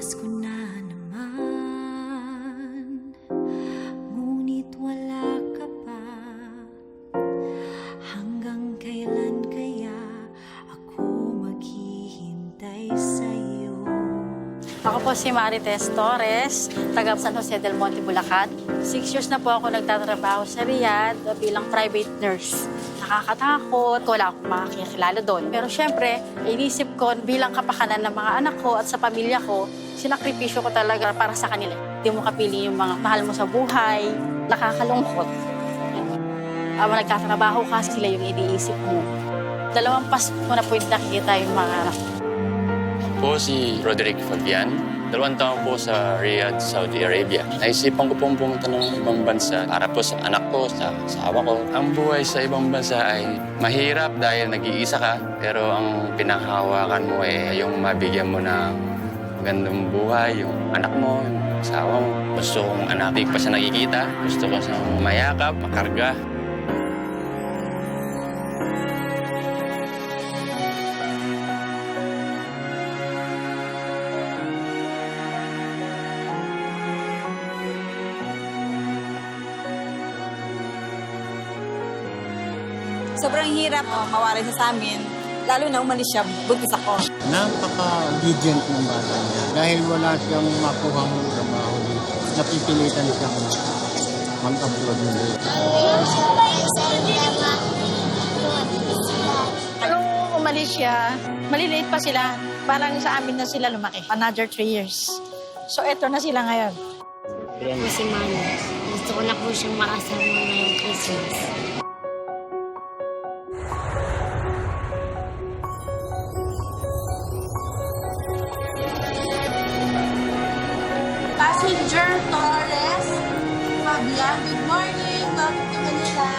Pasko na naman Ngunit wala ka pa Hanggang kailan kaya Ako maghihintay sa'yo Ako po si Marites Torres, taga San Jose del Monte, Bulacan. Six years na po ako nagtatrabaho sa Riyadh bilang private nurse. Nakakatakot, wala akong makakilala doon. Pero syempre, inisip ko bilang kapakanan ng mga anak ko at sa pamilya ko, sinakripisyo ko talaga para sa kanila. Hindi mo kapili yung mga mahal mo sa buhay, nakakalungkot. Habang nagtatrabaho ka, sila yung iniisip mo. Dalawang Pasko ko na yung nakikita yung mga anak po si Roderick Fabian. Dalawang taon po sa Riyadh, Saudi Arabia. Naisipan ko pong pumunta ng ibang bansa para po sa anak ko, sa asawa ko. Ang buhay sa ibang bansa ay mahirap dahil nag-iisa ka. Pero ang pinanghawakan mo ay yung mabigyan mo ng magandang buhay, yung anak mo, yung asawa mo. Gusto kong anak, di pa siya nakikita. Gusto ko siyang mayakap, makarga. Sobrang hirap oh, mawari siya sa amin. Lalo na umalis siya, buntis ako. Napaka-obedient ng bata niya. Dahil wala siyang makuhang trabaho dito. Napipilitan siyang mag-upload nila. Nung umalis siya, maliliit pa sila. Parang sa amin na sila lumaki. Another three years. So, eto na sila ngayon. po si Mama. Gusto ko na po siyang makasama ngayong Christmas. Passenger Torres, Fabian, good morning. Welcome to Manila.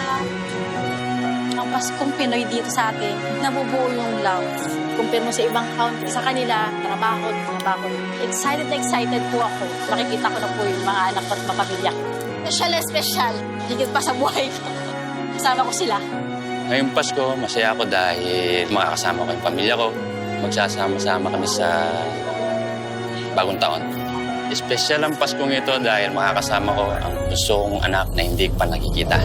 Ang Paskong Pinoy dito sa atin, nabubuo yung love. Compare mo sa ibang country, sa kanila, trabaho, trabaho. Excited na excited po ako. Makikita ko na po yung mga anak ko at mga pamilya ko. Special na special. Higit pa sa buhay ko. Kasama ko sila. Ngayong Pasko, masaya ako dahil makakasama ko yung pamilya ko. Magsasama-sama kami sa bagong taon. Espesyal ang Paskong ito dahil makakasama ko ang gusto kong anak na hindi pa nakikita.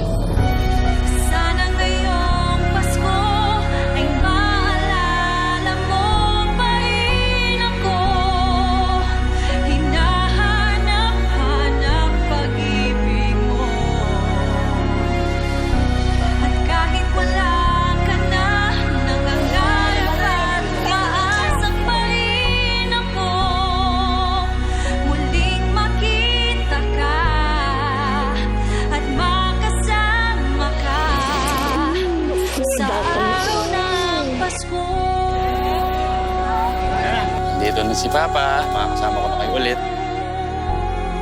Dito na si Papa, makakasama ko na kayo ulit.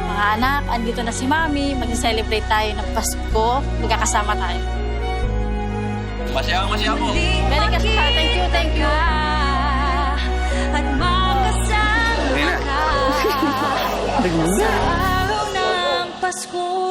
Mga anak, andito na si Mami. Mag-celebrate tayo ng Pasko. Magkakasama tayo. Masaya ako, masaya ako. Merry Christmas. Thank you, thank you. At makasama ka Sa araw ng Pasko